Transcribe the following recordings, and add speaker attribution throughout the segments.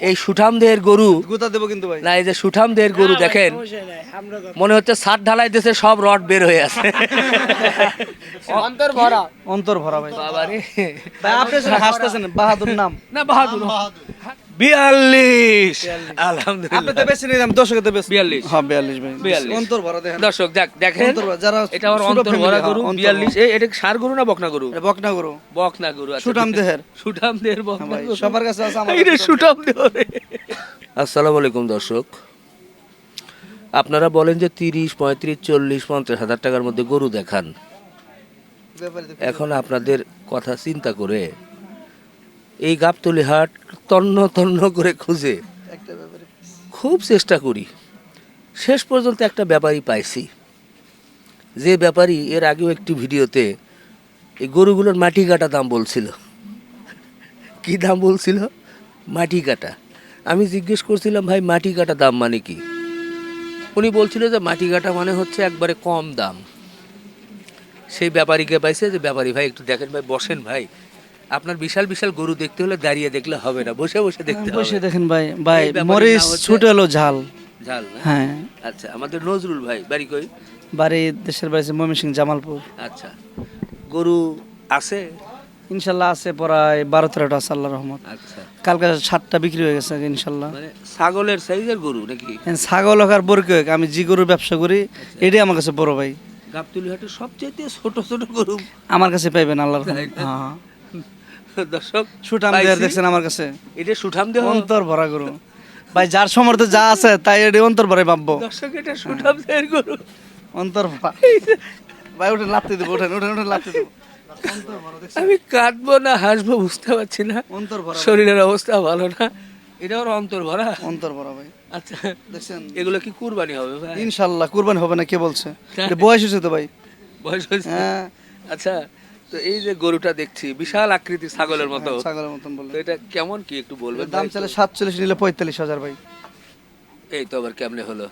Speaker 1: এই সুঠাম দেহের গরু
Speaker 2: গুতা দেবো কিন্তু ভাই।
Speaker 1: না এই যে সুঠাম দেহের গরু দেখেন মনে হচ্ছে ছাদ ঢালাই দেশে সব রড বের হয়ে আছে।
Speaker 3: অন্তর ভরা।
Speaker 2: অন্তর ভরা ভাই। ভাই আপনি হাসতেছেন বাহাদুর নাম।
Speaker 1: না বাহাদুর। বিয়াল্লিশ।
Speaker 2: আপনি
Speaker 1: আলহামদুলিল্লাহ।
Speaker 2: তো বেশি নিলাম দশকে তো বেশি
Speaker 1: বিয়াল্লিশ।
Speaker 2: হ্যাঁ বিয়াল্লিশ
Speaker 1: বিয়াল্লিশ।
Speaker 2: অন্তর ভরা দেখেন।
Speaker 1: দর্শক যাক দেখেন।
Speaker 2: যারা
Speaker 1: এটা আমার অন্তর ভরা
Speaker 2: হ্যাঁ,
Speaker 1: গরু বিয়াল্লিশ। এই এটা সার গরু না বকনা গরু?
Speaker 2: এটা বকনা গরু।
Speaker 1: বকনা গরু আচ্ছা,
Speaker 2: সুঠাম দেহের।
Speaker 1: সুঠাম দেহের
Speaker 2: হ্যাঁ
Speaker 1: বকনা গরু।
Speaker 2: সবার কাছে আছে আমার
Speaker 1: এই রে
Speaker 2: কাছে
Speaker 1: সুঠাম দেহ আসসালামু আলাইকুম দর্শক। আপনারা বলেন যে তিরিশ পঁয়ত্রিশ চল্লিশ পঞ্চাশ হাজার টাকার মধ্যে গরু দেখান। এখন আপনাদের কথা চিন্তা করে এই গাবতলি হাট তন্ন তন্ন করে খুঁজে
Speaker 2: একটা ব্যাপারে
Speaker 1: খুব চেষ্টা করি। শেষ পর্যন্ত একটা ব্যাপারই পাইছি। যে ব্যাপারী এর আগেও একটি ভিডিওতে এই গরুগুলোর মাটি কাটা দাম বলছিল। কি দাম বলছিল? মাটি কাটা। আমি জিজ্ঞেস করছিলাম ভাই মাটি কাটা দাম মানে কি? উনি বলছিল যে মাটি কাটা মানে হচ্ছে একবারে কম দাম। সেই ব্যাপারীকে পাইছে যে ব্যাপারী ভাই একটু দেখেন ভাই বসেন ভাই। আপনার বিশাল বিশাল গরু দেখতে হলে দাঁড়িয়ে দেখলে হবে না বসে বসে দেখতে
Speaker 2: বসে দেখেন ভাই ভাই মরিচ
Speaker 1: নাম
Speaker 2: হলো ঝাল।
Speaker 1: ঝাল
Speaker 2: হ্যাঁ।
Speaker 1: আচ্ছা আমাদের নজরুল ভাই বাড়ি কই?
Speaker 2: বাড়ি দেশের বাড়ি ময়মনসিং জামালপুর।
Speaker 1: আচ্ছা গরু আছে?
Speaker 2: ইনশাল্লাহ আছে প্রায় বারো তেরোটা আছে আল্লাহ রহমত।
Speaker 1: আচ্ছা।
Speaker 2: কালকে সাতটা বিক্রি হয়ে গেছে ইনশাল্লাহ।
Speaker 1: মানে ছাগলের সাইজের গরু নাকি?
Speaker 2: হ্যাঁ, ছাগল হোক আর বরকি হোক আমি যে গরুর ব্যবসা করি এটাই আমার কাছে বড় ভাই।
Speaker 1: গাবতলি হাটের সবচেয়ে ছোট ছোট গরু।
Speaker 2: আমার কাছে পাইবেন আল্লাহ রহমত। হ্যাঁ।
Speaker 1: দর্শক
Speaker 2: সুঠাম দেয়ার দেখছেন আমার কাছে।
Speaker 1: এটা সুঠাম দেহ
Speaker 2: অন্তর ভরা গরু। ভাই যার সমর্থ যা আছে তাই এটি অন্তর ভরে ভাববো।
Speaker 1: দর্শক এটা সুঠাম দেহের গরু।
Speaker 2: অন্তর ভরা। ভাই উঠে লাপতে দেবো উঠেন উঠেন উঠেন লাপতে দেবো?
Speaker 1: আমি কাঁদবো না হাসবো বুঝতে পারছি না।
Speaker 2: অন্তর ভরা।
Speaker 1: শরীরের অবস্থা ভালো না। এটা ওর অন্তর ভরা।
Speaker 2: অন্তর ভরা ভাই।
Speaker 1: আচ্ছা
Speaker 2: দেখছেন?
Speaker 1: এগুলো কি কুরবানি হবে ভাই?
Speaker 2: ইনশাল্লাহ কুরবানি হবে না কে বলছে? বয়স হয়েছে তো ভাই।
Speaker 1: বয়স হয়েছে।
Speaker 2: হ্যাঁ।
Speaker 1: আচ্ছা তো এই যে গরুটা দেখছি বিশাল আকৃতি ছাগলের মতো।
Speaker 2: ছাগলের মতন বললে
Speaker 1: এটা কেমন কি একটু বলবেন
Speaker 2: দাম? চলে সাতচল্লিশ নিলে পঁয়তাল্লিশ হাজার ভাই।
Speaker 1: এই তো আবার কেমনে হলো?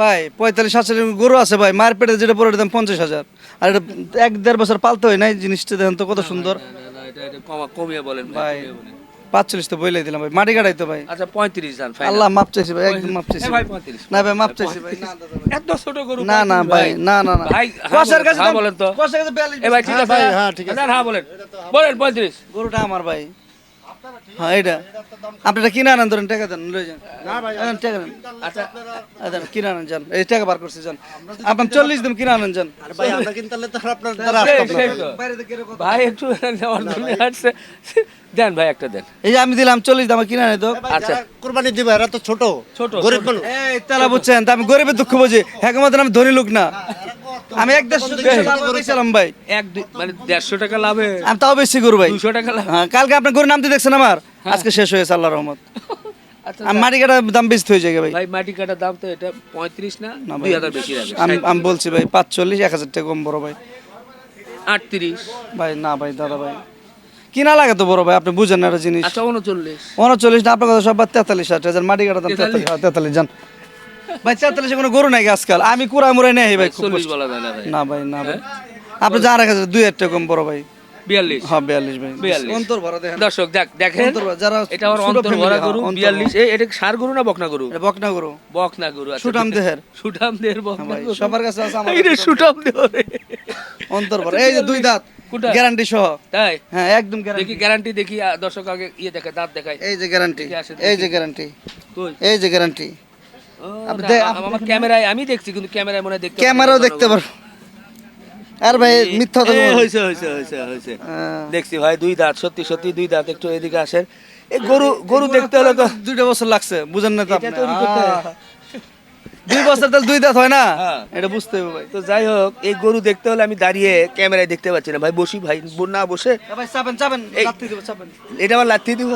Speaker 2: ভাই পঁয়তাল্লিশ সাতচল্লিশ গরু আছে ভাই মার্কেটে যেটা পরে দাম পঞ্চাশ হাজার। আর এটা এক দেড় বছর পালতে হয় নাই জিনিসটা দেখেন তো কত সুন্দর।
Speaker 1: কমিয়ে বলেন ভাই,
Speaker 2: ভাই
Speaker 1: কমিয়ে বলেন।
Speaker 2: পাঁচচল্লিশ তো বইলাই দিলাম ভাই মাটি কাটাই তো ভাই।
Speaker 1: আচ্ছা পঁয়ত্রিশ জান final।
Speaker 2: আল্লাহ মাপ চাইছি ভাই একদম মাপ চাইছি।
Speaker 1: ভাই পঁয়ত্রিশ।
Speaker 2: না ভাই মাপ চাইছি ভাই। না দাদা ভাই।
Speaker 1: এত ছোট গরু
Speaker 2: না না ভাই না না না।
Speaker 1: ভাই হ্যাঁ
Speaker 2: কষার কাছে
Speaker 1: হ্যাঁ বলেন তো।
Speaker 2: কষার কাছে বিয়াল্লিশ
Speaker 1: এ ভাই ঠিক আছে। হ্যাঁ ঠিক আছে। হ্যাঁ বলেন। বলেন পঁয়ত্রিশ।
Speaker 2: গরুটা আমার ভাই। হ্যাঁ এটা। আপনি এটা কিনে আনেন ধরেন টাকা দেন লয়ে যান। টাকা দেন।
Speaker 1: আচ্ছা
Speaker 2: কিনে আনেন যান। এই টাকা বার করছি যান। আপনার চল্লিশ দিন কিনে আনেন যান।
Speaker 3: ভাই আমরা কিন্তু তাহলে তো আর আপনার
Speaker 1: সেই- সেই তো। ভাই একটু আসছে। দেন ভাই একটা দেন।
Speaker 2: এই যে আমি দিলাম চল্লিশ দাম কিনে আনে তো।
Speaker 1: আচ্ছা।
Speaker 3: কুরবানি দিবে এরা তো ছোট।
Speaker 1: ছোট,
Speaker 3: গরিব। মানুষ।
Speaker 2: এই তালা বুঝছেন তা আমি গরিবের দুঃখ বুঝি। হেকমত আমি ধনী লোক না আমি এক দেড়শো দুইশো টাকা ভাই।
Speaker 1: এক মানে দেড়শো টাকা লাভে?
Speaker 2: আমি তাও বেশি করু ভাই।
Speaker 1: দুশো টাকা লাভ।
Speaker 2: হ্যাঁ কালকে আপনার গরু নামতে দেখছেন আমার? আজকে শেষ হয়েছে আল্লাহ রহমত।
Speaker 1: আচ্ছা
Speaker 2: মাটি কাটার দাম বেশি হয়ে যায় ভাই।
Speaker 1: ভাই মাটি কাটার দাম তো এটা পঁয়ত্রিশ না? দুই হাজার বেশি
Speaker 2: আমি আমি বলছি ভাই পাঁচচল্লিশ এক হাজার টাকা কম বড় ভাই।
Speaker 1: আটত্রিশ।
Speaker 2: ভাই না ভাই দাদা ভাই। কিনা লাগে তো বড় ভাই আপনি বুঝেন না একটা জিনিস।
Speaker 1: আচ্ছা উনচল্লিশ।
Speaker 2: উনচল্লিশ না আপনার কথা সব তেতাল্লিশ হাজার। মাটি কাটার দাম তেতাল্লিশ? হ্যাঁ, তেতাল্লিশ জান ভাই তেতাল্লিশে কোনো গরু নাই আজকাল। আমি কুড়া মুড়াই নেই ভাই খুব
Speaker 1: চল্লিশ
Speaker 2: কষ্ট।
Speaker 1: বলা যায় না ভাই।
Speaker 2: না ভাই না ভাই। আপনি যা রাখা দুই হাজার টাকা কম বড় ভাই।
Speaker 1: বিয়াল্লিশ।
Speaker 2: হ্যাঁ বিয়াল্লিশ ভাই।
Speaker 1: বিয়াল্লিশ।
Speaker 2: অন্তর ভরা দেখেন।
Speaker 1: দর্শক দেখ দেখেন
Speaker 2: যারা
Speaker 1: এটা আমার অন্তর ভরা
Speaker 2: হ্যাঁ,
Speaker 1: গরু বিয়াল্লিশ। এটা সার গরু না বকনা গরু?
Speaker 2: এটা বকনা গরু।
Speaker 1: বকনা গরু আচ্ছা,
Speaker 2: সুঠাম
Speaker 1: ঠিক
Speaker 2: দেহের।
Speaker 1: সুঠাম দেহের
Speaker 2: হ্যাঁ
Speaker 1: বকনা
Speaker 2: সবার কাছে আছে আমার
Speaker 1: এই।
Speaker 2: অন্তর ভরা। যে দুই দাঁত? গ্যারান্টি সহ।
Speaker 1: তাই?
Speaker 2: হ্যাঁ একদম
Speaker 1: দেখি গ্যারান্টি দেখি দর্শক আগে ইয়ে দেখে দাঁত দেখায়।
Speaker 2: এই যে গ্যারান্টি এই যে গ্যারান্টি এই যে গ্যারান্টি
Speaker 1: আমার ক্যামেরায় আমি দেখছি কিন্তু ক্যামেরায় মনে হয় দেখতে
Speaker 2: ক্যামেরাও। আর ভাই মিথ্যা তো হ্যাঁ।
Speaker 1: দেখছি ভাই দুই দাঁত সত্যি সত্যি দুই দাঁত একটু এদিকে আসেন। এই গরু গরু দেখতে হলে তো
Speaker 2: দুইটা বছর লাগছে বুঝেন না তো আপনি।
Speaker 1: হয়।
Speaker 2: দুই বছর তাহলে দুই দাঁত হয় না?
Speaker 1: হ্যাঁ।
Speaker 2: এটা বুঝতে হবে ভাই।
Speaker 1: তো যাই হোক এই গরু দেখতে হলে আমি দাঁড়িয়ে ক্যামেরায় দেখতে পাচ্ছি না। ভাই বসি ভাই না বসে।
Speaker 2: ভাই চাপেন চাপেন
Speaker 1: এই-
Speaker 2: লাত্তি দেবো চাপেন।
Speaker 1: এটা আমার লাথি দিব।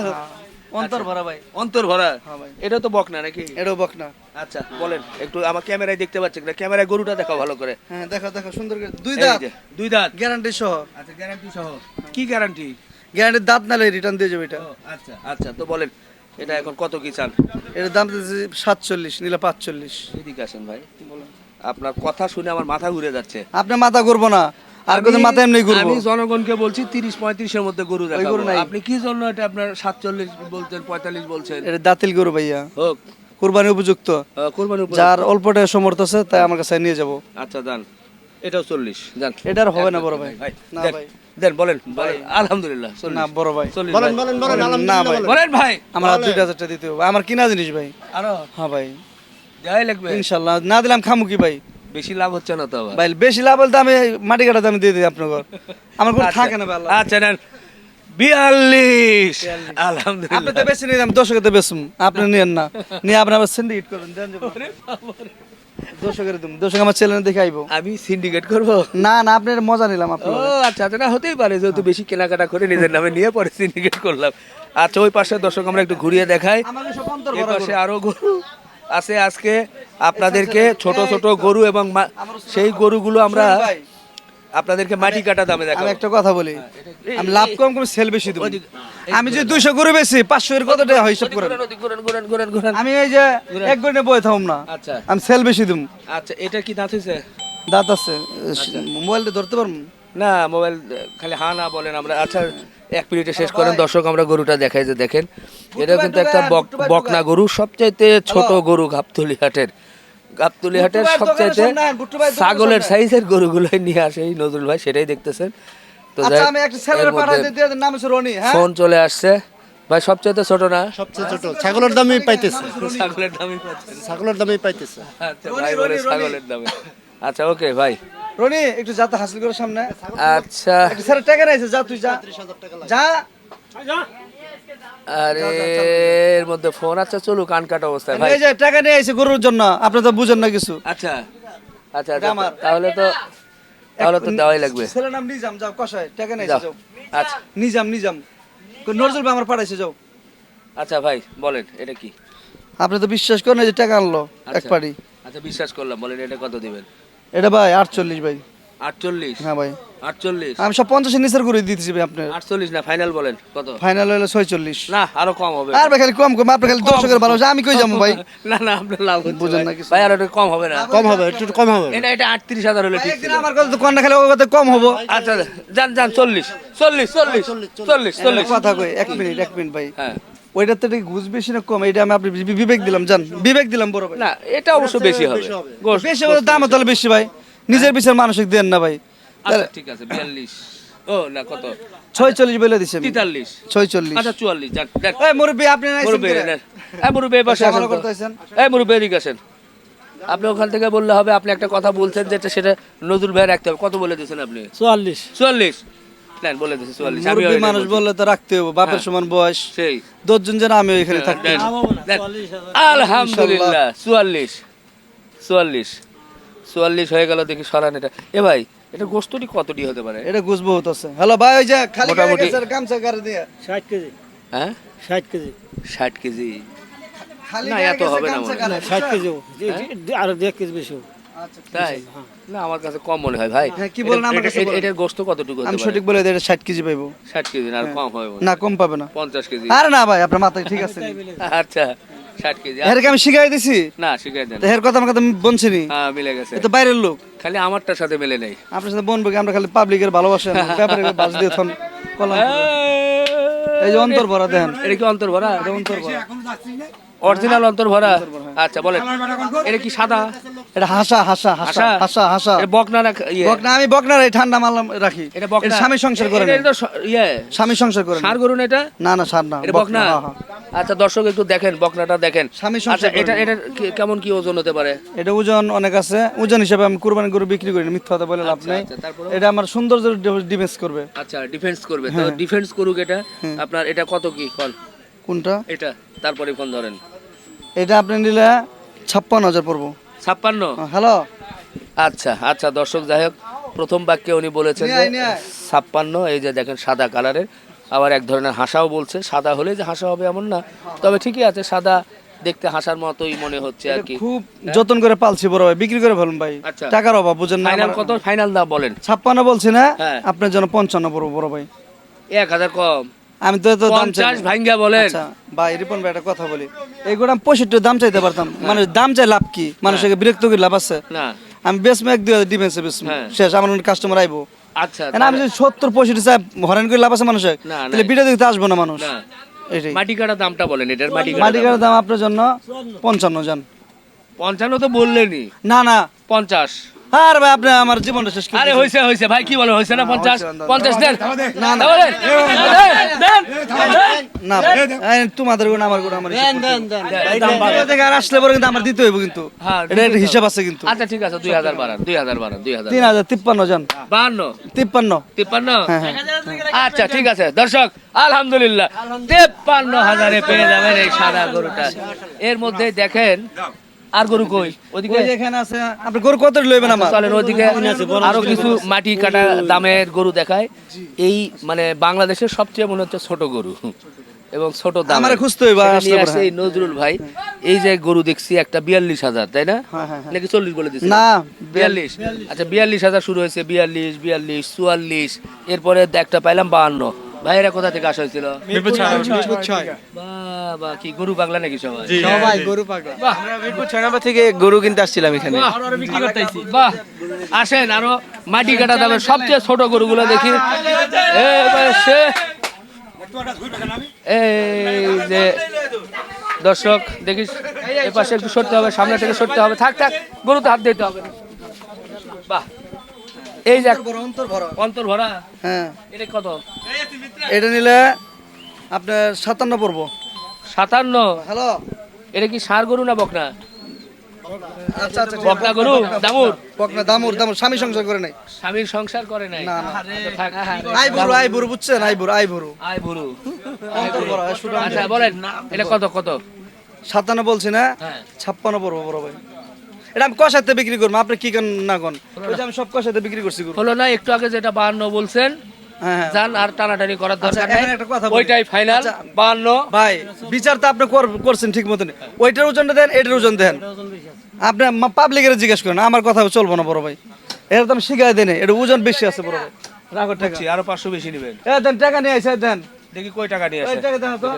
Speaker 2: অন্তর ভরা ভাই।
Speaker 1: অন্তর ভরা?
Speaker 2: হ্যাঁ ভাই।
Speaker 1: এটা তো বক না নাকি?
Speaker 2: এটাও বকনা।
Speaker 1: আচ্ছা বলেন একটু আমার ক্যামেরায় দেখতে পাচ্ছি না ক্যামেরায় গরুটা দেখাও ভালো করে।
Speaker 2: হ্যাঁ দেখো দেখো সুন্দর করে। দুই দাঁত।
Speaker 1: দুই দাঁত।
Speaker 2: গ্যারান্টি সহ।
Speaker 1: আচ্ছা গ্যারান্টি সহ। কি গ্যারান্টি
Speaker 2: গ্যারান্টির দাঁত নালে রিটার্ন দিয়ে যাবে এটা।
Speaker 1: আচ্ছা আচ্ছা তো বলেন এটা এখন কত কি চান?
Speaker 2: এটার দাম সাতচল্লিশ নিলে পাঁচচল্লিশ।
Speaker 1: এদিকে আসেন ভাই। বলেন। আপনার কথা শুনে আমার মাথা ঘুরে যাচ্ছে।
Speaker 2: আপনার মাথা ঘুরবো না। আর
Speaker 1: আমি-
Speaker 2: মাথায় এমনি ঘুরবো?
Speaker 1: আমি জনগণকে বলছি তিরিশ পঁয়ত্রিশের মধ্যে গরু
Speaker 2: গরু নাই।
Speaker 1: আপনি কি জন্য এটা আপনার সাতচল্লিশ বলছেন পঁয়তাল্লিশ বলছেন?
Speaker 2: এটা দাতিল গরু ভাইয়া।
Speaker 1: হোক।
Speaker 2: কুরবানি উপযুক্ত।
Speaker 1: আহ, কোরবানির
Speaker 2: যার অল্প টাকা সমর্থ আছে তাই আমার কাছে নিয়ে যাব।
Speaker 1: আচ্ছা যান এটাও চল্লিশ। যান
Speaker 2: এটা আর হবে না বড় ভাই।
Speaker 1: ভাই
Speaker 2: না
Speaker 1: দেন,
Speaker 2: ভাই।
Speaker 1: দেন বলেন। বলেন। আলহামদুলিল্লাহ
Speaker 2: না বড় ভাই।
Speaker 1: চল্লিশ
Speaker 3: বলেন বলেন বলেন
Speaker 2: না ভাই।
Speaker 3: বলেন।
Speaker 1: ভাই।
Speaker 2: আমার আর দুইটা হাজার টাকা দিতে হবে। আমার কিনা জিনিস ভাই।
Speaker 1: আরও।
Speaker 2: হ্যাঁ ভাই।
Speaker 1: দেওয়াই লাগবে।
Speaker 2: ইনশাল্লাহ। না দিলাম খামু কি ভাই।
Speaker 1: বেশি লাভ হচ্ছে না তো আবার?
Speaker 2: ভাই বেশি লাভ আমি মাটি কাটা দাম দিয়ে দিই আপনার আমার কোনো
Speaker 1: আচ্ছা।
Speaker 2: থাকে না ভাই
Speaker 1: আচ্ছা নেন। বিয়াল্লিশ।
Speaker 2: আপনি তো বেশি দর্শকের তো বেশুম আপনি নিয়েন না। নিয়ে আপনি আবার সিন্ডিকেট করবেন দেন দর্শকের দর্শক আমার ছেলে দেখে আইবো।
Speaker 1: আমি সিন্ডিকেট করব?
Speaker 2: না না আপনার মজা নিলাম
Speaker 1: ও
Speaker 2: আপনার
Speaker 1: আচ্ছা আচ্ছা না হতেই পারে যেহেতু বেশি কেনাকাটা করে নিজের নামে নিয়ে পরে সিন্ডিকেট করলাম। আচ্ছা ওই পাশে দর্শক আমরা একটু ঘুরিয়ে দেখাই। এই পাশে আরও গরু। আছে আজকে আপনাদেরকে ছোট ছোট গরু এবং সেই গরুগুলো আমরা আপনাদেরকে মাটি কাটা দামে
Speaker 2: আমি
Speaker 1: দেখাবো
Speaker 2: একটা কথা বলি। আমি লাভ কম করে সেল বেশি দেবো। আমি যে দুইশো গরু বেশি পাঁচশো এর কত টাকা হিসাব
Speaker 1: ঘুরেন।
Speaker 2: আমি এই যে এক গড়ে বয়ে থাকুম না।
Speaker 1: আচ্ছা।
Speaker 2: আমি সেল বেশি দিম
Speaker 1: আচ্ছা এটা কি দাঁত হয়েছে
Speaker 2: দাঁত আছে। মোবাইলটা ধরতে পারব?
Speaker 1: না মোবাইল খালি হা না বলেন আমরা। আচ্ছা এক মিনিটে শেষ করেন দর্শক আমরা গরুটা দেখাই যে দেখেন এটা কিন্তু একটা বকনা গরু সবচাইতে ছোট গরু গাবতলি হাটের গাবতলি হাটের সবচাইতে ছাগলের সাইজের গরুগুলোই নিয়ে আসে এই নজরুল ভাই সেটাই দেখতেছেন। তো
Speaker 2: আচ্ছা
Speaker 1: যাই-
Speaker 2: আমি একটা ছেলের পাঠাতে নাম হচ্ছে রনি হ্যাঁ?
Speaker 1: ফোন চলে আসছে। ভাই সবচাইতে ছোট না?
Speaker 3: সবচেয়ে ছোট। ছাগলের দামই পাইতেছে।
Speaker 1: ছাগলের দামই পাচ্ছেন
Speaker 3: ছাগলের দামই পাইতেছে।
Speaker 1: আচ্ছা ভাই বলে ছাগলের দামে আচ্ছা ওকে ভাই।
Speaker 2: রনি একটু যাতে হাসিল করে সামনে।
Speaker 1: আচ্ছা।
Speaker 2: স্যার টাকা নাইছে যা তুই যা। যা।
Speaker 1: আরে এর মধ্যে ফোন আচ্ছা চলুক কান কাটা অবস্থায় ভাই।
Speaker 2: এই যে টাকা নিয়ে আইছে গরুর জন্য আপনি তো বুঝেন না কিছু।
Speaker 1: আচ্ছা। আচ্ছা আচ্ছা তাহলে তো তাহলে তো দেওয়াই লাগবে।
Speaker 2: ছেলের নাম নিজাম যাও কষায় টাকা নাইছে
Speaker 1: যাও। আচ্ছা।
Speaker 2: নিজাম নিজাম। নজরুল ভাই আমার পাঠাইছে যাও।
Speaker 1: আচ্ছা ভাই বলেন এটা কি?
Speaker 2: আপনি তো বিশ্বাস করেন যে টাকা আনলো এক
Speaker 1: আচ্ছা।
Speaker 2: পাড়ি।
Speaker 1: আচ্ছা বিশ্বাস করলাম বলেন এটা কত দিবেন?
Speaker 2: এটা ভাই আটচল্লিশ ভাই।
Speaker 1: আটচল্লিশ?
Speaker 2: হ্যাঁ ভাই।
Speaker 1: আটচল্লিশ?
Speaker 2: আমি সব পঞ্চাশের নিচের করে দিতেছি ভাই আপনার।
Speaker 1: আটচল্লিশ না ফাইনাল বলেন কত?
Speaker 2: ফাইনাল হলো ছয়চল্লিশ।
Speaker 1: না আরও কম হবে।
Speaker 2: আর ভাই খালি কম কম আপনি খালি দর্শকের ভালোবাসা আমি কই যাব ভাই?
Speaker 1: না না আপনার লাভ
Speaker 2: বুঝেন। না
Speaker 1: ভাই আর একটু কম হবে না।
Speaker 3: কম হবে একটু কম হবে।
Speaker 1: এটা এটা আটত্রিশ হাজার হলে ঠিক
Speaker 2: আমার কথা তো কন্যা খেলে ওর কথা কম হব।
Speaker 1: আচ্ছা যান যান চল্লিশ চল্লিশ চল্লিশ চল্লিশ চল্লিশ
Speaker 2: কথা কই এক মিনিট এক মিনিট ভাই।
Speaker 1: হ্যাঁ।
Speaker 2: ওইটাতে ঘুষ বেশি না কম? এটা আমি আপনি বিবেক দিলাম জান। বিবেক দিলাম বড় ভাই।
Speaker 1: না এটা অবশ্য বেশি হবে।
Speaker 2: বেশি হলে দাম তাহলে বেশি ভাই। নিজের বিচার মানসিক দেন না ভাই।
Speaker 1: আচ্ছা ঠিক আছে বিয়াল্লিশ। ও না কত?
Speaker 2: ছয়চল্লিশ বলে দিছে।
Speaker 1: তেতাল্লিশ।
Speaker 2: ছয়চল্লিশ।
Speaker 1: আচ্ছা চুয়াল্লিশ
Speaker 2: মুরব্বী আপনি
Speaker 1: মুরব্বী এই পাশে আসেন? এই মুরব্বী এদিকে আসেন। আপনি ওখান থেকে বললে হবে আপনি একটা কথা বলছেন যেটা সেটা নজরুল ভাই রাখতে হবে। কত বলে দিয়েছেন আপনি?
Speaker 4: চুয়াল্লিশ।
Speaker 1: চুয়াল্লিশ। নেন বলে দিয়েছে চুয়াল্লিশ।
Speaker 2: মুরব্বী মানুষ বললে তো রাখতে হবে বাপের সমান বয়স।
Speaker 1: সেই।
Speaker 2: দশজন যেন আমি এখানে থাকতে
Speaker 1: নেন, নেন।
Speaker 4: চুয়াল্লিশ
Speaker 1: আলহামদুলিল্লাহ চুয়াল্লিশ চুয়াল্লিশ চুয়াল্লিশ হয়ে গেল দেখি সরান এটা। এ ভাই এটা গোস্তটি কতটি হতে পারে?
Speaker 2: এটা ঘুষ বহুত আছে। হ্যালো ভাই ওই যে খালি
Speaker 1: মোটামুটি-
Speaker 2: গামছা দিয়ে।
Speaker 4: কেজি।
Speaker 1: হ্যাঁ?
Speaker 4: ষাট কেজি।
Speaker 1: ষাট কেজি। না, এত হবে না
Speaker 2: গামছা
Speaker 1: মনে হয়।
Speaker 4: কেজি। আরও দু এক কেজি বেশি
Speaker 1: তাই? না আমার কাছে কম মনে হয় ভাই।
Speaker 2: হ্যাঁ, কি বলেন আমার কাছে
Speaker 1: এটার গোস্ত কতটুকু
Speaker 2: আমি সঠিক বলে এটা ষাট কেজি পাইবো।
Speaker 1: ষাট কেজি না কম হবে
Speaker 2: না। কম পাবে না।
Speaker 1: পঞ্চাশ কেজি।
Speaker 2: আরে না ভাই আপনার মাথায় ঠিক আছে।
Speaker 1: আচ্ছা ষাট কেজি।
Speaker 2: এরকে আমি শিখাই দিছি।
Speaker 1: না শিখাই দেন।
Speaker 2: এর কথা আমার কথা
Speaker 1: হ্যাঁ মিলে গেছে।
Speaker 2: তো বাইরের লোক।
Speaker 1: খালি আমারটার সাথে মিলে নেই।
Speaker 2: আপনার সাথে বনবো আমরা খালি পাবলিকের ভালোবাসেন ব্যাপারে বাস দিয়ে থন কলম এই যে অন্তর ভরা দেন।
Speaker 1: এটা কি অন্তর ভরা
Speaker 2: অন্তর ভরা
Speaker 1: অরিজিনাল অন্তর ভরা আচ্ছা বলেন। এটা কি সাদা?
Speaker 2: এটা হাসা হাসা হাসা
Speaker 1: হাসা?
Speaker 2: হাসা
Speaker 1: বকনা না ইয়ে?
Speaker 2: বকনা আমি বকনা এই ঠান্ডা মাল রাখি।
Speaker 1: এটা বকনা?
Speaker 2: স্বামী সংসার করে
Speaker 1: এটা- ইয়ে।
Speaker 2: স্বামী সংসার করে
Speaker 1: সার গরু না এটা?
Speaker 2: না না সার না
Speaker 1: এটা বকনা
Speaker 2: হ্যাঁ, হ্যাঁ।
Speaker 1: আচ্ছা দর্শক একটু দেখেন বকনাটা দেখেন।
Speaker 2: স্বামী
Speaker 1: আচ্ছা
Speaker 2: সংসার
Speaker 1: এটা এটা কেমন কি ওজন হতে পারে?
Speaker 2: এটা ওজন অনেক আছে। ওজন হিসাবে আমি কুরবানি গরু বিক্রি করি না মিথ্যা কথা বলে লাভ নেই।
Speaker 1: আচ্ছা,
Speaker 2: এটা আমার সৌন্দর্য ডিফেন্স করবে।
Speaker 1: আচ্ছা ডিফেন্স করবে।
Speaker 2: হ্যাঁ।
Speaker 1: তো ডিফেন্স করুক এটা। আপনার এটা কত কি? কল।
Speaker 2: কোনটা?
Speaker 1: এটা। তারপরে ফোন ধরেন।
Speaker 2: এটা আপনি নিলে ছাপ্পান্ন হাজার পড়ব।
Speaker 1: ছাপ্পান্ন?
Speaker 2: হ্যালো?
Speaker 1: আচ্ছা আচ্ছা দর্শক যাই হোক প্রথম বাক্যে উনি বলেছেন যে। ছাপ্পান্ন এই যে দেখেন সাদা কালারের আবার এক ধরনের হাসাও বলছে। সাদা হলে যে হাসা হবে এমন না তবে ঠিকই আছে সাদা দেখতে হাসার মতোই মনে হচ্ছে আর কি।
Speaker 2: খুব যতন করে পালছি বড় ভাই বিক্রি করে ফেলুন ভাই।
Speaker 1: আচ্ছা।
Speaker 2: টাকার অভাব বুঝেন না
Speaker 1: ফাইনাল কত? ফাইনাল দাম বলেন।
Speaker 2: ছাপ্পান্ন বলছি না
Speaker 1: হ্যাঁ।
Speaker 2: আপনার জন্য পঞ্চান্ন পড়ব বড় ভাই।
Speaker 1: এক হাজার কম।
Speaker 2: আমি তো তো দাম চাই
Speaker 1: ভাঙ্গা বলেন।
Speaker 2: আচ্ছা। ভাই রিপন ভাই একটা কথা বলি। পঁয়ষট্টি দাম চাইতে পারতাম। মানে দাম চাই লাভ কি? মানুষকে বিরক্ত করে লাভ আছে।
Speaker 1: না।
Speaker 2: আমি এক দুই হাজার ডিফেন্সে বেশ
Speaker 1: হ্যাঁ।
Speaker 2: শেষ। আমার কাস্টমার আইবো।
Speaker 1: আচ্ছা,
Speaker 2: আমি যদি সত্তর পঁয়ষট্টি চাই হরেন করে লাভ আছে মানুষের। তাহলে ভিডিও দেখতে আসব না মানুষ।
Speaker 1: মাটি কাটা দামটা বলেন এটার মাটি
Speaker 2: মাটি
Speaker 1: কাটা
Speaker 2: কাটার দাম আপনার জন্য পঞ্চান্ন জন।
Speaker 1: পঞ্চান্ন তো বললেনই।
Speaker 2: না না।
Speaker 1: পঞ্চাশ।
Speaker 2: আর ভাই আপনি আমার জীবনটা শেষ
Speaker 1: আরে
Speaker 2: দিয়েছেন।
Speaker 1: হয়েছে হয়েছে ভাই কি বলে হয়েছে না পঞ্চাশ?
Speaker 2: হয়েছে, দাও,
Speaker 1: পঞ্চাশ দেন।
Speaker 2: না, না।
Speaker 1: বলেন। দেন, দেন।
Speaker 2: না তোমাদের গুণ আমার গুণ আমার আর আসলে পরে কিন্তু আমার দিতে হইব কিন্তু।
Speaker 1: হ্যাঁ,
Speaker 2: এটা হিসাব আছে কিন্তু।
Speaker 1: আচ্ছা ঠিক আছে দুই হাজার বাড়ান দুই হাজার বাড়ান দুই হাজার
Speaker 2: তিন হাজার তিপ্পান্ন জন।
Speaker 1: বাহান্ন।
Speaker 2: তিপ্পান্ন।
Speaker 1: তিপ্পান্ন। আচ্ছা ঠিক আছে। দর্শক আলহামদুলিল্লাহ তেপ্পান্ন হাজারে পেয়ে যাবেন এই সাদা গরুটা। এর মধ্যে দেখেন আর গরু কই? ওদিকে?
Speaker 2: আছে আপনি গরু কত লইবেন আমার?
Speaker 1: চলেন ওদিকে। আরও কিছু মাটি কাটা দামের গরু দেখায়। এই মানে বাংলাদেশের সবচেয়ে মনে হচ্ছে ছোট গরু এবং ছোট দাম।
Speaker 2: আমারে খুঁজতে হইব, আসলে
Speaker 1: এই নজরুল ভাই। এই যে গরু দেখছি একটা বিয়াল্লিশ হাজার তাই না?
Speaker 2: হ্যাঁ, হ্যাঁ, হ্যাঁ।
Speaker 1: নাকি চল্লিশ বলে দিচ্ছি
Speaker 2: না,
Speaker 1: বিয়াল্লিশ। আচ্ছা বিয়াল্লিশ হাজার শুরু হয়েছে বিয়াল্লিশ বিয়াল্লিশ চুয়াল্লিশ। এরপরে একটা পাইলাম বাহান্ন। ভাইয়েরা কোথা থেকে আসা হয়েছিল? বাবা কি গরু পাগলা নাকি সবাই?
Speaker 3: সবাই গরু পাগলা।
Speaker 5: আমরা মিরপুর ছয় নম্বর থেকে গরু কিনতে আসছিলাম এখানে।
Speaker 1: বাহ। আসেন আরও মাটি কাটা দামের সবচেয়ে ছোট গরুগুলো দেখি। এই এই যে দর্শক দেখিস এই পাশে একটু সরতে হবে সামনে থেকে সরতে হবে। থাক থাক গরু তো হাত দিতে হবে। বাহ। এই যে
Speaker 2: অন্তর ভরা
Speaker 1: অন্তর ভরা
Speaker 2: হ্যাঁ।
Speaker 1: এটা কত?
Speaker 2: এটা নিলে আপনার সাতান্ন পড়ব।
Speaker 1: সাতান্ন?
Speaker 2: হ্যালো।
Speaker 1: এটা কি সার গরু না বকনা?
Speaker 2: আচ্ছা আচ্ছা
Speaker 1: বকনা গরু? দামুর?
Speaker 2: বকনা দামুর দামুর। স্বামী সংসার করে নাই।
Speaker 1: স্বামীর সংসার করে নাই?
Speaker 2: না।
Speaker 1: আচ্ছা, থাক।
Speaker 2: আই বুড়ো আই বুড়ো বুঝছেন? আই আই
Speaker 1: আচ্ছা বলেন। এটা কত কত?
Speaker 2: সাতান্ন বলছি না?
Speaker 1: হ্যাঁ।
Speaker 2: ছাপ্পান্ন পড়ব বড় ভাই। এটা আমি কষাতে বিক্রি করব আপনি কি করেন না কন ওই যে আমি সব কষাতে বিক্রি করছি গরু।
Speaker 1: হলো না একটু আগে যেটা বাহান্ন বলছেন
Speaker 2: হ্যাঁ হ্যাঁ।
Speaker 1: যান আর টানাটানি করার
Speaker 2: আচ্ছা,
Speaker 1: দরকার
Speaker 2: এখানে
Speaker 1: নেই
Speaker 2: একটা কথা বলি।
Speaker 1: ওইটাই ফাইনাল
Speaker 2: আচ্ছা,
Speaker 1: বাহান্ন
Speaker 2: ভাই বিচার তো আপনি কর- করছেন ঠিক মতন ওইটার ওজনটা দেন এটার ওজন দেন। আপনি পাবলিকের জিজ্ঞেস করেন আমার কথা চলবো না বড় ভাই। এটা তো আমি শিখাই দেন এটা ওজন বেশি আছে বড় ভাই। রাখো টাকা।
Speaker 1: আরও পাঁচশো বেশি নেবেন।
Speaker 2: এ দেন টাকা নিয়ে আসে দেন।
Speaker 1: দেখি কয় টাকা নিয়ে
Speaker 2: ওই
Speaker 1: আসে।
Speaker 2: টাকা দেন তো?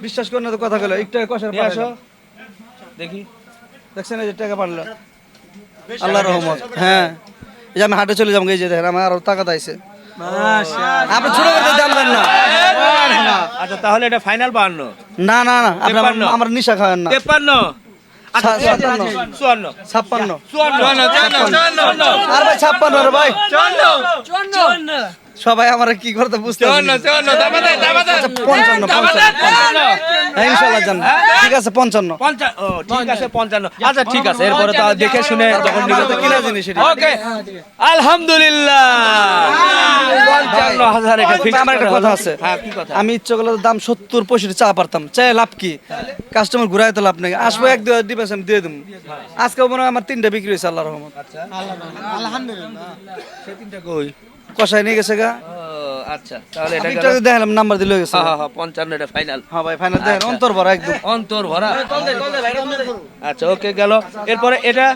Speaker 2: বিশ্বাস করেন না তো কথা গেল একটু কষা
Speaker 1: নিয়ে আসো। দেখি।
Speaker 2: দেখছেন এই যে টাকা পারল আল্লাহ রহমত। হ্যাঁ এই যে আমি হাটে চলে যাব এই যে দেখেন আমার আরও টাকা দাইছে আপনি ছোট করে দাম দেন না।
Speaker 1: আচ্ছা তাহলে এটা ফাইনাল বাহান্ন।
Speaker 2: না না না আপনি আমার- নিশা খাওয়ান না।
Speaker 1: তেপ্পান্ন। আচ্ছা
Speaker 2: ছাপ্পান্ন। ছাপ্পান্ন। আর ভাই ছাপ্পান্ন রে ভাই। সবাই আমার কি করতে বুঝতে পারছি আচ্ছা, পঞ্চান্ন হ্যাঁ, ইনশাল্লাহ জান। ঠিক আছে পঞ্চান্ন।
Speaker 1: ঠিক আছে পঞ্চান্ন। আচ্ছা ঠিক আছে এরপরে তো দেখে শুনে যখন তো
Speaker 2: কিনা জিনিস এটা।
Speaker 1: ওকে আলহামদুলিল্লাহ। পঞ্চান্ন হাজার
Speaker 2: আমার একটা কথা আছে।
Speaker 1: হ্যাঁ কি কথা?
Speaker 2: আমি ইচ্ছে করলে দাম সত্তর পঁয়ষট্টি চা পারতাম। চাই লাভ কি? কাস্টমার ঘুরাই তো লাভ নেই। আসব এক দুই ডিপেন্স আমি দিয়ে দেবো আজকে মনে হয় আমার তিনটা বিক্রি হয়েছে আল্লাহ রহমত।
Speaker 1: সেদিনটা কই?
Speaker 2: কষায় নিয়ে গেছে গা।
Speaker 1: আচ্ছা তাহলে এটা
Speaker 2: দেখালাম নাম্বার দিলে গেছে।
Speaker 1: হ্যাঁ হ্যাঁ হ্যাঁ পঞ্চান্ন এটা ফাইনাল
Speaker 2: হ্যাঁ ভাই ফাইনাল দেখেন অন্তর ভরা একদম।
Speaker 1: অন্তর ভরা। আচ্ছা ওকে গেল। এরপরে এটা?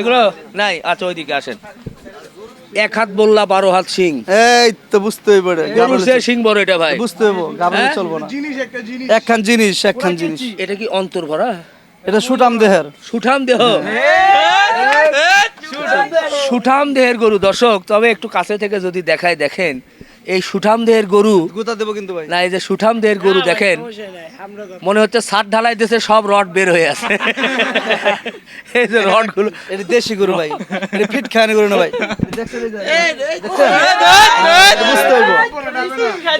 Speaker 1: এগুলো? নাই আচ্ছা ওইদিকে আসেন। এক হাত বললা বারো হাত সিং
Speaker 2: এই তো বুঝতে হইব রে
Speaker 1: সিং বড় এটা ভাই।
Speaker 2: বুঝতে হইব গাবলে
Speaker 1: হ্যাঁ?
Speaker 2: চলবো না। একখান জিনিস একখান জিনিস।
Speaker 1: এটা কি অন্তর ভরা?
Speaker 2: এটা সুটাম দেহের।
Speaker 1: সুঠাম দেহ। সুঠাম দেহের গরু দর্শক তবে একটু কাছে থেকে যদি দেখায় দেখেন এই সুঠাম দেহের গরু
Speaker 2: গুতা দেবো কিন্তু ভাই
Speaker 1: না এই যে সুঠাম দেহের গরু দেখেন মনে হচ্ছে ছাদ ঢালাই দিয়েছে সব রড বের হয়ে আছে এই যে রডগুলো
Speaker 2: এটা দেশি গরু ভাই এটা ফিট খায় গরু না ভাই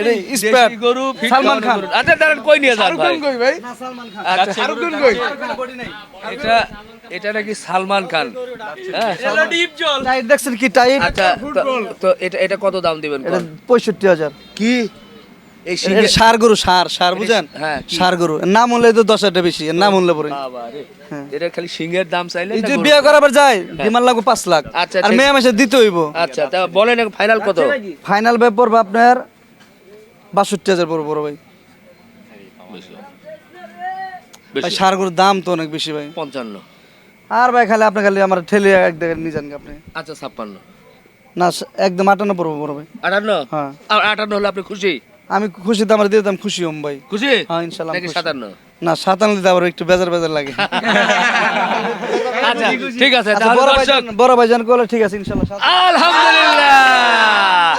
Speaker 1: দেশি
Speaker 2: সালমান খান।
Speaker 1: আচ্ছা দাঁড়ান কই নিয়ে যান ভাই আচ্ছা এটা এটা নাকি সালমান খান। হ্যাঁ
Speaker 2: দেখছেন কি টাইট?
Speaker 1: আচ্ছা তো- তো এটা এটা কত দাম দিবেন
Speaker 2: পঁয়ষট্টি হাজার।
Speaker 1: কি? এই
Speaker 2: সার গরু সার সার বুঝেন?
Speaker 1: হ্যাঁ,
Speaker 2: সার গরু। নাম হলে তো দশ হাজার বেশি নাম হলে পরে।
Speaker 1: এটা খালি সিংহের দাম চাইলে
Speaker 2: এই যে বিয়ে করাবার যায় ডিমান্ড লাগবে পাঁচ লাখ।
Speaker 1: আচ্ছা,
Speaker 2: আর মেয়ে মাসে দিতে হইব।
Speaker 1: আচ্ছা তা বলেন ফাইনাল কত?
Speaker 2: ফাইনাল পড়বে আপনার বাষট্টি হাজার পড়বে বড় ভাই। ভাই সার গরুর দাম তো অনেক বেশি ভাই।
Speaker 1: পঞ্চান্ন।
Speaker 2: আর ভাই খালি আপনি খালি আমার ঠেলে এক দেখেন নিয়ে যান আপনি।
Speaker 1: আচ্ছা ছাপ্পান্ন।
Speaker 2: না একদম আটান্ন পড়ব বড় ভাই।
Speaker 1: আটান্ন?
Speaker 2: হ্যাঁ।
Speaker 1: আর আটান্ন হলে আপনি খুশি?
Speaker 2: আমি খুশি আমার দিয়ে দিতাম খুশি হম ভাই।
Speaker 1: খুশি?
Speaker 2: হ্যাঁ, ইনশাল্লাহ
Speaker 1: সাতান্ন?
Speaker 2: না সাতান্ন দিতে আবার একটু বেজার বেজার লাগে।
Speaker 1: আচ্ছা ঠিক আছে
Speaker 2: আচ্ছা, বড় ভাইজান বড় ভাইজান করলে ঠিক আছে ইনশাল্লাহ
Speaker 1: আলহামদুলিল্লাহ।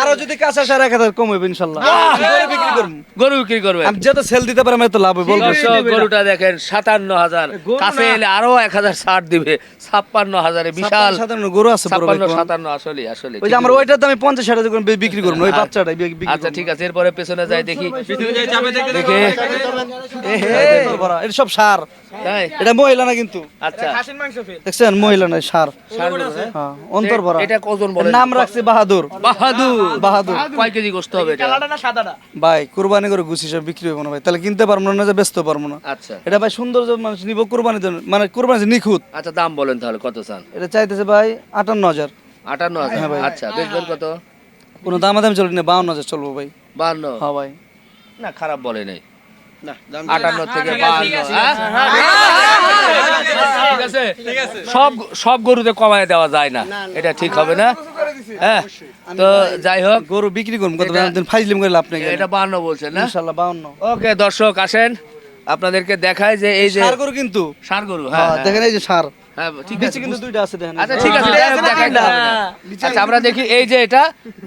Speaker 2: আরও যদি কাঁচা সার এক হাজার কম ইনশাল্লাহ। গরু বিক্রি করব।
Speaker 1: গরু বিক্রি করবে।
Speaker 2: আমি যত সেল দিতে পারি আমি তো লাভ হইব
Speaker 1: গরুটা দেখেন সাতান্ন হাজার। কাছে এলে আরও এক হাজার ষাট দিবে ছাপ্পান্ন হাজারে বিশাল।
Speaker 2: সাধারণ গরু আছে
Speaker 1: ছাপ্পান্ন সাতান্ন আসলে আসলে
Speaker 2: ওই যে আমার ওইটার দামে পঞ্চাশ হাজার করে বিক্রি করব ওই বাচ্চাটাই বিক্রি বিক্রি
Speaker 1: আচ্ছা ঠিক আছে এরপরে পেছনে যাই দেখি। দেখে
Speaker 2: এ হে, এটা সব সার। এটা মহিলা না কিন্তু।
Speaker 1: আচ্ছা।
Speaker 2: দেখছেন মহিলা নয় সার। হ্যাঁ অন্তর ভরা।
Speaker 1: এটা কজন বলেন?
Speaker 2: নাম রাখছে বাহাদুর।
Speaker 1: বাহাদুর?
Speaker 2: বাহাদুর।
Speaker 1: কয় কেজি গোস্ত হবে এটা?
Speaker 2: ভাই কুরবানি করে গুছি সব বিক্রি না ভাই। তাহলে কিনতে পারব না যে পারব না।
Speaker 1: আচ্ছা।
Speaker 2: এটা ভাই সুন্দর মানুষ নিব কুরবানি মানে কুরবানি নিখুঁত।
Speaker 1: আচ্ছা দাম বলেন তাহলে কত চান?
Speaker 2: এটা চাইতেছে ভাই আটান্ন হাজার।
Speaker 1: আটান্ন হাজার? আচ্ছা বেচবেন কত?
Speaker 2: কোনো দাম দাম চলবে না বাউন্ন হাজার চলবো ভাই।
Speaker 1: বান্ন
Speaker 2: হ্যাঁ ভাই।
Speaker 1: না খারাপ বলে নাই। আটান্ন থেকে বান্ন। ঠিক আছে। সব সব গরুতে কমায় দেওয়া যায় না। এটা ঠিক হবে না? হ্যাঁ তো যাই হোক।
Speaker 2: গরু বিক্রি করব কত ফাইজলিম করে লাভ নেই
Speaker 1: এটা বান্ন বলছেন না?
Speaker 2: ইনশাল্লাহ বাউন্ন
Speaker 1: ওকে দর্শক আসেন। আপনাদেরকে দেখায় যে এই যে
Speaker 2: সার গরু কিন্তু।
Speaker 1: সার গরু হ্যাঁ
Speaker 2: হ্যাঁ
Speaker 1: হ্যাঁ,
Speaker 2: দেখেন এই যে সার।
Speaker 1: হ্যাঁ ঠিক আছে
Speaker 2: কিন্তু দুইটা আছে দেখেন।
Speaker 1: আচ্ছা ঠিক আছে। আচ্ছা আমরা দেখি এই যে এটা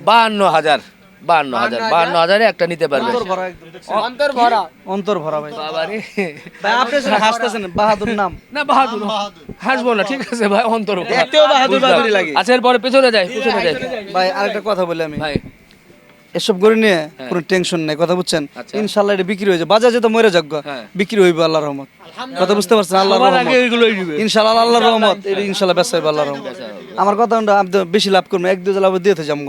Speaker 1: বাহান্ন হাজার। বাহান্ন হাজার বাহান্ন হাজারে? একটা নিতে পারবে।
Speaker 2: অন্তর ভরা
Speaker 4: অন্তর ভরা।
Speaker 2: ভাই।
Speaker 1: বাবারে।
Speaker 2: ভাই আপনি শুনে হাসতেছেন বাহাদুর নাম।
Speaker 1: না বাহাদুর। হাসবো না ঠিক আছে ভাই অন্তর
Speaker 2: দেখতেও বাহাদুর বাহাদুরই লাগে।
Speaker 1: আচ্ছা এরপরে পেছনে যাই পেছনে যাই।
Speaker 2: ভাই আরেকটা কথা বলি আমি।
Speaker 1: ভাই।
Speaker 2: এসব গরু নিয়ে কোনো টেনশন নাই কথা বুঝছেন?
Speaker 1: আচ্ছা।
Speaker 2: ইনশাল্লাহ এটা বিক্রি হয়ে যাবে। বাজার যেতে মরে যাক গা,
Speaker 1: হ্যাঁ।
Speaker 2: বিক্রি হইবে আল্লাহর রহমত। কথা বুঝতে পারছেন? আল্লাহর রহমত।
Speaker 1: আগে ওইগুলোই দিবে
Speaker 2: ইনশাল্লাহ আল্লাহর রহমত। এটা ইনশাল্লাহ। ব্যবসা হবে আল্লাহর রহমত। আমার কথা আমি তো বেশি লাভ করব এক দুই লাভ দিয়ে তো যাব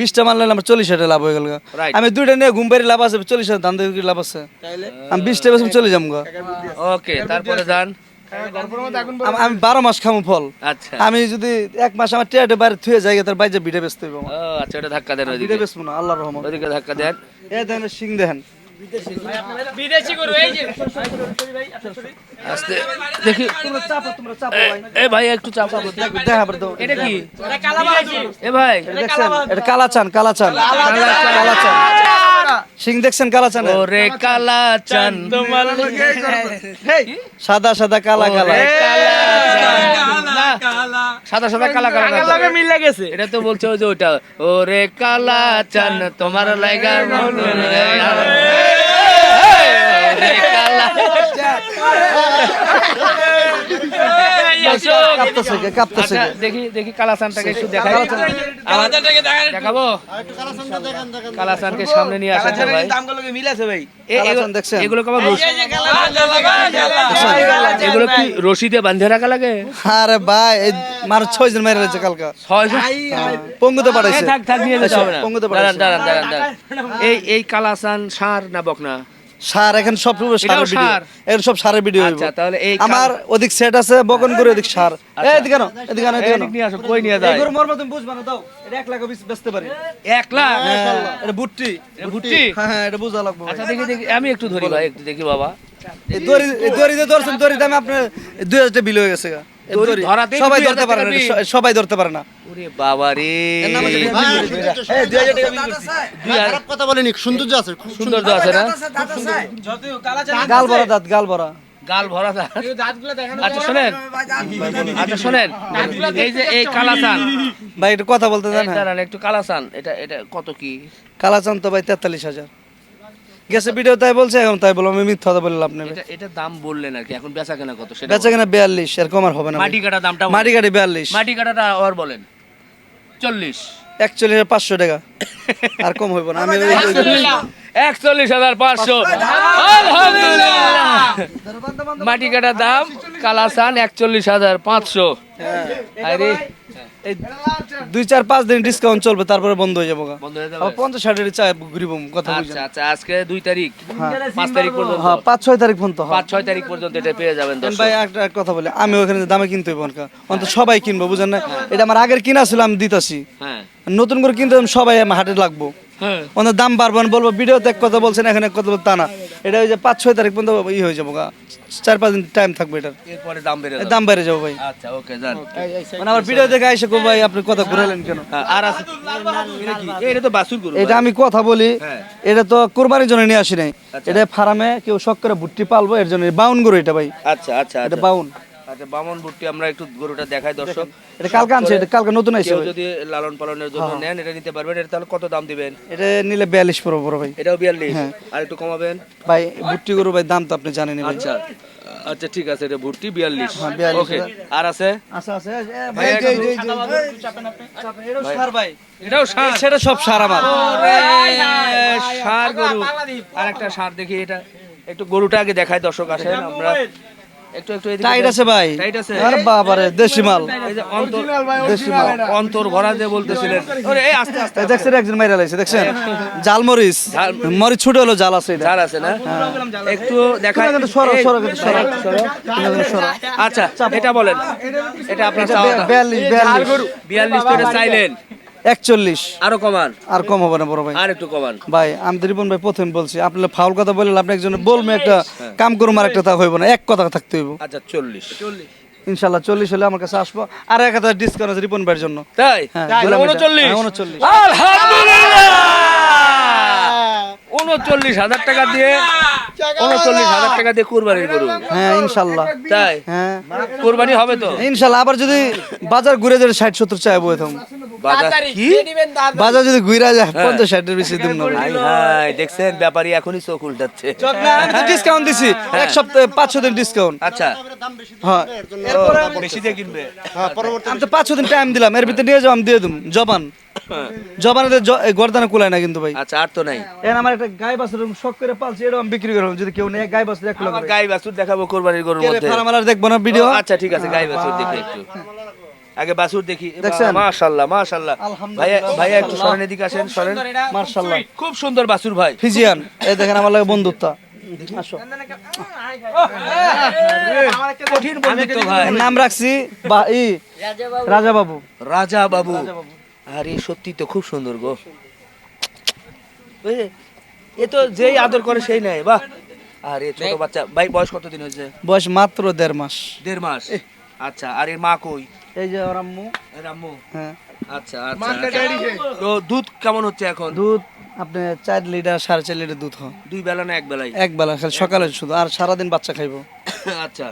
Speaker 2: বিশটা মারলে আমার চল্লিশ হাজার লাভ হয়ে গেল গা। আমি দুইটা নিয়ে ঘুম পাড়ি লাভ আছে চল্লিশ হাজার ধান দিয়ে লাভ আছে? আমি বিশটা বেশি চলে যাব গা।
Speaker 1: ওকে তারপরে যান
Speaker 2: আমি বারো মাস খামো ফল।
Speaker 1: আচ্ছা।
Speaker 2: আমি যদি এক মাস আমার টিয়াটে বাইরে থুয়ে যাই তার বাইরে বিটে ব্যস্ত হইব
Speaker 1: আচ্ছা ওটা ধাক্কা দেন
Speaker 2: না আল্লাহর রহমত।
Speaker 1: ওইদিকে ধাক্কা দেন।
Speaker 2: এ দেখেন সিং দেখেন
Speaker 1: আস্তে। দেখি।
Speaker 2: তোমরা চাপো তোমরা চাপো ভাই।
Speaker 1: এ ভাই একটু চাপ। এটা কি? এ ভাই।
Speaker 2: এটা দেখছেন? এটা কালা চান কালা চান কালা চান সিং দেখছেন কালা চান
Speaker 1: ওরে কালা চান
Speaker 2: সাদা সাদা কালা কালা
Speaker 1: কালা। চান না, সাদা সাদা কালা কালা কালা তো।
Speaker 4: মিল গেছে
Speaker 1: এটা তো বলছো ওই যে ওইটা ওরে কালা চান তোমার লাগা মন ওরে কালা
Speaker 2: কাঁপতেছে কাঁপতেছে
Speaker 1: আচ্ছা, দেখি দেখি কালাসানটাকে একটু দেখাই। আমার- দেখাবো? কালাসানকে সামনে নিয়ে আসা ভাই? এ-
Speaker 2: কালাচান
Speaker 1: এগুলো-
Speaker 2: দেখছেন?
Speaker 1: এগুলো কেমন রশি- এগুলো কি রশিদে বান্ধে রাখা লাগে?
Speaker 2: আরে ভাই মার ছয় জন মেরে রয়েছে কালকা।
Speaker 1: ছয়
Speaker 2: পঙ্গুতে পাঠাইছে।
Speaker 1: থাক থাক নিয়ে যেতে হবে না।
Speaker 2: পঙ্গুতে
Speaker 1: দাঁড়ান
Speaker 2: পাঠাইছে।
Speaker 1: দাঁড়ান দাঁড়ান দাঁড়ান এই এই কালাসান সার না বকনা?
Speaker 2: সার এখন সব সারের ভিডিও
Speaker 1: সার?
Speaker 2: এখন সব সারের ভিডিও
Speaker 1: আচ্ছা তাহলে এই
Speaker 2: আমার ওদিক সেট আছে বকন করে ওদিক সার। এই এদিকে এদিকে এদিকে
Speaker 1: নিয়ে আসো কই নিয়ে
Speaker 2: তুমি বুঝবা না দাও। এটা এক লাখ বেচতে পারি।
Speaker 1: এক লাখ?
Speaker 2: হ্যাঁ, এটা বুট্টি। হ্যাঁ হ্যাঁ এটা বুঝা লাগবে
Speaker 1: আচ্ছা দেখি দেখি আমি একটু ধরি ভাই একটু দেখি বাবা।
Speaker 2: এই দড়ি দড়ি যে ধরছেন দড়ি দামে আপনার দুই হাজার টাকা বিল হয়ে গেছে সবাই ধরতে পারে না
Speaker 1: টাকা
Speaker 2: এটা স- সবাই ধরতে পারে না।
Speaker 1: ওরে বাবা রে
Speaker 3: খারাপ কথা বলিনি সৌন্দর্য আছে খুব
Speaker 1: আছে না
Speaker 2: গাল ভরা দাঁত গাল ভরা।
Speaker 1: গাল ভরা আচ্ছা শোনেন। আচ্ছা শোনেন। এই যে এই কালাসান
Speaker 2: ভাই একটু কথা বলতে হ্যাঁ।
Speaker 1: একটু কালাসান এটা এটা কত কি?
Speaker 2: কালাচান তো ভাই তেতাল্লিশ হাজার। গেছে ভিডিও তাই বলছে এখন তাই বললাম আমি মিথ্যা কথা বললাম আপনি
Speaker 1: এটা এটা দাম বললেন আর কি এখন বেচা কেনা কত? সেটা
Speaker 2: বেচা কেনা বিয়াল্লিশ এরকম আর হবে না
Speaker 1: মাটি কাটা দামটা
Speaker 2: মাটি কাটা বিয়াল্লিশ।
Speaker 1: মাটি কাটাটা আবার বলেন। চল্লিশ।
Speaker 2: একচল্লিশ পাঁচশো টাকা। আর কম হইব না আমি
Speaker 1: একচল্লিশ হাজার পাঁচশো। আলহামদুলিল্লাহ। মাটি কাটার দাম কালাসান একচল্লিশ হাজার পাঁচশো। আরে
Speaker 2: দুই চার পাঁচ দিন ডিসকাউন্ট চলবে তারপরে বন্ধ হয়ে যাব
Speaker 1: হয়ে
Speaker 2: পঞ্চাশ ষাটের চা ঘুরিব কথা
Speaker 1: আচ্ছা আচ্ছা আজকে দুই তারিখ। পাঁচ তারিখ পর্যন্ত।
Speaker 2: হ্যাঁ পাঁচ ছয় তারিখ পর্যন্ত হয়।
Speaker 1: পাঁচ ছয় তারিখ পর্যন্ত এটা পেয়ে যাবেন
Speaker 2: ভাই একটা কথা বলি আমি ওখানে দামে কিনতে হইব না অন্তত সবাই কিনবো বুঝেন না? এটা আমার আগের কিনা ছিল আমি দিতাছি।
Speaker 1: হ্যাঁ।
Speaker 2: নতুন করে কিনতে সবাই আমার হাটে লাগবো। ওনার দাম বাড়বেন বলব ভিডিওতে এক কথা বলছেন এখানে এক কথা তা না। এটা ওই যে পাঁচ ছয় তারিখ পর্যন্ত ই হয়ে যাব গা। চার পাঁচ দিন টাইম থাকবে এটার।
Speaker 1: এরপরে দাম বেড়ে
Speaker 2: দাম বেড়ে যাব ভাই।
Speaker 1: আচ্ছা ওকে যান
Speaker 2: মানে আমার ভিডিও দেখে আইসে কো ভাই আপনি কথা ঘুরালেন কেন?
Speaker 1: হ্যাঁ, আর আছে। এটা তো বাসুর গরু
Speaker 2: এটা আমি কথা বলি
Speaker 1: হ্যাঁ।
Speaker 2: এটা তো কোরবানির জন্য নিয়ে আসি নাই। এটা ফার্মে কেউ শখ করে ভুট্টি পালবো এর জন্য বাউন গরু এটা ভাই।
Speaker 1: আচ্ছা আচ্ছা
Speaker 2: এটা
Speaker 1: আচ্ছা।
Speaker 2: বাউন।
Speaker 1: আচ্ছা বামন বুট্টি আমরা একটু গরুটা দেখাই দর্শক।
Speaker 2: এটা কালকে আনছে এটা কালকে নতুন আইছে
Speaker 1: কেউ যদি লালন পালনের জন্য
Speaker 2: হ্যাঁ।
Speaker 1: নেন এটা নিতে পারবেন এটা তাহলে কত দাম দিবেন?
Speaker 2: এটা নিলে বিয়াল্লিশ পড়ব বড় ভাই।
Speaker 1: এটাও বিয়াল্লিশ?
Speaker 2: হ্যাঁ।
Speaker 1: আর একটু কমাবেন?
Speaker 2: ভাই ভুট্টি গরু ভাই দাম তো আপনি জানেনই ভাই।
Speaker 1: আচ্ছা আচ্ছা ঠিক আছে এটা ভুট্টি বিয়াল্লিশ।
Speaker 2: হ্যাঁ, 42
Speaker 1: ওকে আর আছে?
Speaker 2: আচ্ছা আছে
Speaker 1: ভাই,
Speaker 2: ভাই
Speaker 1: একটু-
Speaker 2: এটাও সার ভাই।
Speaker 1: এটাও সার।
Speaker 2: সেটা সব সার আমার।
Speaker 1: সার গরু। আর একটা সার দেখি এটা একটু গরুটা আগে দেখাই দর্শক আসেন আমরা একটু একটু
Speaker 2: টাইট আছে ভাই।
Speaker 1: টাইট আছে।
Speaker 2: আরে বাবারে দেশি মাল
Speaker 1: এই যে অন্তর
Speaker 2: দেশি মাল
Speaker 1: অন্তর ভরা যে বলতেছিলেন। ওরে এই আস্তে আস্তে।
Speaker 2: দেখছেন একজন মাইরা লাইছে দেখছেন? জাল মরিচ মরিচ ছোট হলো জাল আছে এটা।
Speaker 1: আছে না? একটু দেখাই
Speaker 2: সরো, সরো, কিন্তু সরো।
Speaker 1: সরো। আচ্ছা এটা বলেন। এটা আপনার।
Speaker 2: বিয়াল্লিশ বিয়াল্লিশ।
Speaker 1: বিয়াল্লিশ তো চাইলেন।
Speaker 2: একচল্লিশ।
Speaker 1: আরও কমান।
Speaker 2: আর কম হবে না বড় ভাই।
Speaker 1: আর একটু কমান।
Speaker 2: ভাই আমি তো রিপন ভাই প্রথম বলছি আপনি ফাউল কথা বললেন আপনি একজন বলবেন একটা কাম করুম আর একটা তা হইব না এক কথা থাকতে হইব।
Speaker 1: আচ্ছা চল্লিশ।
Speaker 2: ইনশাল্লাহ চল্লিশ হলে আমার কাছে আসব। আর এক হাজার ডিসকাউন্ট আছে রিপন ভাইয়ের জন্য।
Speaker 1: তাই?
Speaker 2: হ্যাঁ।
Speaker 1: উনচল্লিশ।
Speaker 2: হ্যাঁ, উনচল্লিশ।
Speaker 1: উনচল্লিশ হাজার টাকা দিয়ে উনচল্লিশ হাজার টাকা দিয়ে কুরবানির গরু
Speaker 2: হ্যাঁ ইনশাল্লাহ।
Speaker 1: তাই?
Speaker 2: হ্যাঁ।
Speaker 1: কুরবানি হবে তো?
Speaker 2: ইনশাল্লাহ আবার যদি বাজার ঘুরে যায় ষাট সত্তর চাইব এখন
Speaker 1: বাজার
Speaker 2: যদি ঘুরে যায় পঞ্চাশ ষাটের বেশি দিন
Speaker 1: দেখছেন ব্যাপারী এখনই চোখ উল্টাচ্ছে।
Speaker 2: ডিসকাউন্ট দিছি। এক সপ্তাহে পাঁচশো দিন ডিসকাউন্ট
Speaker 1: আচ্ছা।
Speaker 2: হ্যাঁ।
Speaker 1: বেশি দিয়ে কিনবে।
Speaker 3: হ্যাঁ
Speaker 2: আমি তো পাঁচশো দিন টাইম দিলাম। এর ভিতরে নিয়ে যাও আমি দিয়ে দিম। জবান। জবানে গর্দানে কুলায় না কিন্তু ভাই।
Speaker 1: আচ্ছা আর তো নাই।
Speaker 2: এখন আমার একটা গাই বাছুর শখ করে পালছি আমি বিক্রি করব যদি কেউ নেই গাই বাছুর এক
Speaker 1: আমার গাই বাছুর দেখাবো কোরবানির গরুর মধ্যে।
Speaker 2: দেখব না ভিডিও?
Speaker 1: আচ্ছা ঠিক আছে গাই বাছুর দেখি একটু। আগে বাছুর দেখি? মাশাআল্লাহ মাশাআল্লাহ ভাইয়া ভাইয়া একটু সরেন এদিকে আসেন সরেন।
Speaker 2: মার্শাল্লাহ
Speaker 1: খুব সুন্দর বাছুর ভাই।
Speaker 2: ফিজিয়ান এই দেখেন আমার লাগে বন্ধুত্ব। নাম রাখছি বা ই রাজা বাবু।
Speaker 1: রাজা বাবু। আরে সত্যি তো খুব সুন্দর গো। এ তো যেই আদর করে সেই নাই বাহ। আরে ছোট বাচ্চা। ভাই বয়স কতদিন হয়েছে?
Speaker 2: বয়স মাত্র দেড় মাস।
Speaker 1: দেড় মাস। আচ্ছা আর এর মা কই?
Speaker 2: এই যে ওর আম্মু।
Speaker 1: এর আম্মু
Speaker 2: হ্যাঁ।
Speaker 1: আচ্ছা আচ্ছা। তো দুধ কেমন হচ্ছে এখন?
Speaker 2: দুধ আপনি চার লিটার সাড়ে চার লিটার দুধ হয়
Speaker 1: দুই বেলা না এক বেলায়
Speaker 2: এক বেলা খালি সকালে শুধু আর সারাদিন বাচ্চা খাইবো।
Speaker 1: আচ্ছা।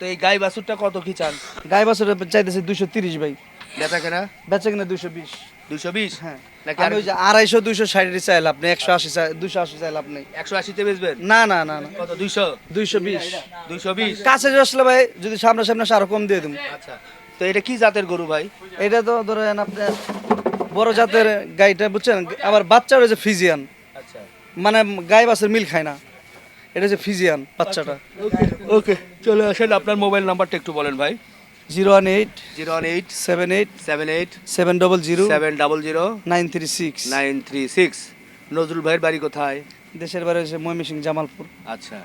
Speaker 1: তো এই গাই বাছুরটা কত কি চান?
Speaker 2: গাই বাছুর চাইতেছে দুইশো তিরিশ ভাই।
Speaker 1: বেচা কেনা?
Speaker 2: বেচা কেনা দুইশো বিশ।
Speaker 1: দুইশো বিশ?
Speaker 2: হ্যাঁ।
Speaker 1: নাকি
Speaker 2: আমি ওই যে আড়াইশো দুইশো ষাটের চাইলে আপনি একশো আশি চাই দুইশো আশি চাইলে আপনি।
Speaker 1: একশো আশিতে বেচবেন?
Speaker 2: না না না না।
Speaker 1: কত দুইশো?
Speaker 2: দুইশো বিশ।
Speaker 1: দুইশো বিশ?
Speaker 2: কাছে আসলে ভাই যদি সামনে সামনে আরও কম দিয়ে দেবো।
Speaker 1: আচ্ছা। তো এটা কি জাতের গরু ভাই?
Speaker 2: এটা তো ধরেন আপনার বড় জাতের গাইটা বুঝছেন? আবার বাচ্চা রয়েছে ফিজিয়ান।
Speaker 1: আচ্ছা।
Speaker 2: মানে গাই বাসের মিল খায় না। এটা হচ্ছে ফিজিয়ান বাচ্চাটা।
Speaker 1: ওকে চলে আসেন। আপনার মোবাইল নাম্বারটা একটু বলেন ভাই।
Speaker 2: Zero one eight
Speaker 1: zero one eight
Speaker 2: seven eight
Speaker 1: seven eight
Speaker 2: seven double zero
Speaker 1: seven double zero
Speaker 2: nine three six
Speaker 1: nine three six Nazrul ভাইয়ের বাড়ি কোথায়?
Speaker 2: দেশের বাড়ি হচ্ছে ময়মিসিং জামালপুর।
Speaker 1: আচ্ছা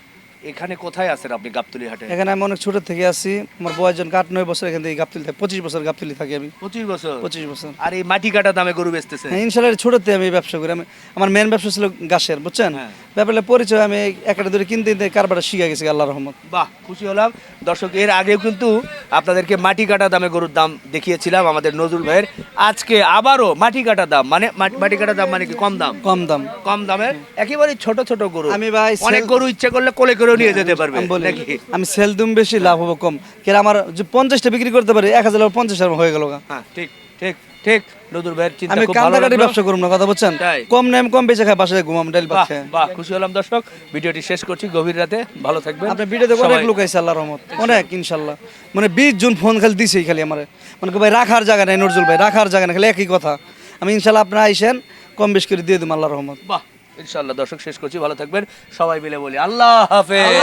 Speaker 1: এখানে কোথায় আছেন আপনি গাবতলি হাটে?
Speaker 2: এখানে আমি অনেক ছোট থেকে আছি। আমার বয়স জন আট নয় বছর এখান থেকে গাবতলি থাকি পঁচিশ বছর গাবতলি থাকি আমি।
Speaker 1: পঁচিশ বছর?
Speaker 2: পঁচিশ বছর।
Speaker 1: আর এই মাটি কাটা দামে গরু বেচতেছে
Speaker 2: হ্যাঁ ইনশাল্লাহ ছোটতে আমি ব্যবসা করি। আমি আমার মেন ব্যবসা ছিল গাছের বুঝছেন?
Speaker 1: হ্যাঁ।
Speaker 2: ব্যাপারে পরিচয় আমি একটা ধরে কিনতে কিনতে কারবারটা শিখে গেছি আল্লাহ রহমত।
Speaker 1: বাহ খুশি হলাম। দর্শক এর আগেও কিন্তু আপনাদেরকে মাটি কাটা দামে গরুর দাম দেখিয়েছিলাম আমাদের নজরুল ভাইয়ের। আজকে আবারও মাটি কাটা দাম মানে মাটি- কাটা দাম মানে কি? কম দাম?
Speaker 2: কম দাম।
Speaker 1: কম দামের? একেবারে ছোট ছোট গরু।
Speaker 2: আমি ভাই
Speaker 1: অনেক গরু ইচ্ছে করলে কোলে করেও নিয়ে যেতে পারবে নাকি?
Speaker 2: আমি সেল দুম বেশি লাভ হব কম। কেন আমার যে পঞ্চাশটা বিক্রি করতে পারি এক হাজার পঞ্চাশ হয়ে গেল
Speaker 1: হ্যাঁ ঠিক ঠিক। ঠিক। নজরুল ভাইয়ের চিন্তা
Speaker 2: আমি
Speaker 1: খুব ভালো
Speaker 2: কান্দাকাটি
Speaker 1: লাগল।
Speaker 2: ব্যবসা করব না কথা বলছেন?
Speaker 1: তাই?
Speaker 2: কম নেম কম বেঁচে খাই বাসায় ঘুমাম ভাত
Speaker 1: বাহ। বাহ খুশি হলাম দর্শক। ভিডিওটি শেষ করছি গভীর রাতে। ভালো থাকবেন।
Speaker 2: আপনার ভিডিওতে অনেক
Speaker 1: সবাই-
Speaker 2: লোক আছে আল্লাহ রহমত। অনেক ইনশাল্লাহ। মানে বিশ জন ফোন খালি দিছেই খালি আমার। মানে ভাই রাখার জায়গা নাই নজরুল ভাই রাখার জায়গা নাই খালি একই কথা। আমি ইনশাল্লাহ আপনারা আইসেন কম বেশ করে দিয়ে দেবো আল্লাহ রহমত।
Speaker 1: বাহ ইনশাআল্লাহ দর্শক শেষ করছি ভালো থাকবেন। সবাই মিলে বলি আল্লাহ হাফেজ!